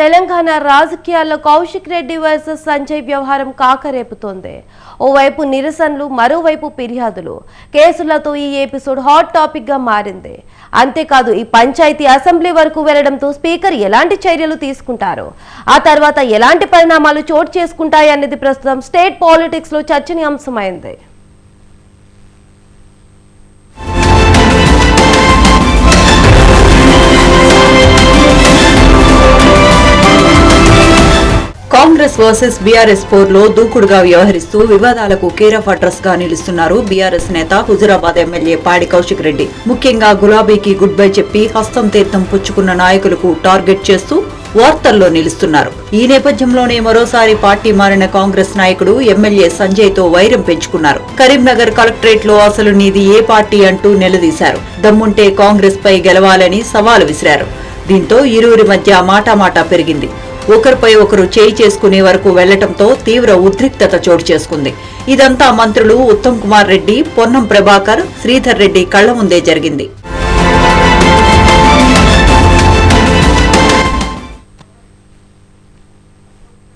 తెలంగాణ రాజకీయాల్లో కౌశిక్ రెడ్డి వర్సెస్ సంజయ్ వ్యవహారం కాకరేపుతోంది. ఓవైపు నిరసనలు మరోవైపు ఫిర్యాదులు. కేసులతో ఈ ఎపిసోడ్ హాట్ టాపిక్గా మారింది. అంతేకాదు ఈ పంచాయతీ అసెంబ్లీ వరకు వెళ్ళడంతో స్పీకర్ ఎలాంటి చర్యలు తీసుకుంటారు? ఆ తర్వాత ఎలాంటి పరిణామాలు చోటు చేసుకుంటాయనేది ప్రస్తుతం స్టేట్ పాలిటిక్స్లో చర్చనీయాంశమైంది. కాంగ్రెస్ వర్సెస్ బీఆర్ఎస్ పోర్లో దూకుడుగా వ్యవహరిస్తూ వివాదాలకు కేరఫ్ అడ్రస్గా నిలుస్తున్నారు బీఆర్ఎస్ నేత హుజురాబాద్ ఎమ్మెల్యే పాడి కౌశిక్ రెడ్డి. ముఖ్యంగా గులాబీకి గుడ్ బై చెప్పి హస్తం తీర్థం పుచ్చుకున్న నాయకులకు టార్గెట్ చేస్తూ వార్తల్లో నిలుస్తున్నారు. ఈ నేపథ్యంలోనే మరోసారి పార్టీ మారిన కాంగ్రెస్ నాయకుడు ఎమ్మెల్యే సంజయ్తో వైరం పెంచుకున్నారు. కరీంనగర్ కలెక్టరేట్లో అసలు నీది ఏ పార్టీ అంటూ నిలదీశారు. దమ్ముంటే కాంగ్రెస్ పై గెలవాలని సవాలు విసిరారు. దీంతో ఇరువురి మధ్య మాటామాటా పెరిగింది. ఒకరిపై ఒకరు చేయి చేసుకునే వరకు వెళ్ళటంతో తీవ్ర ఉద్రిక్తత చోటు చేసుకుంది. ఇదంతా మంత్రులు ఉత్తమ్ కుమార్ రెడ్డి పొన్నం ప్రభాకర్ శ్రీధర్ రెడ్డి కళ్ళ ముందే జరిగింది.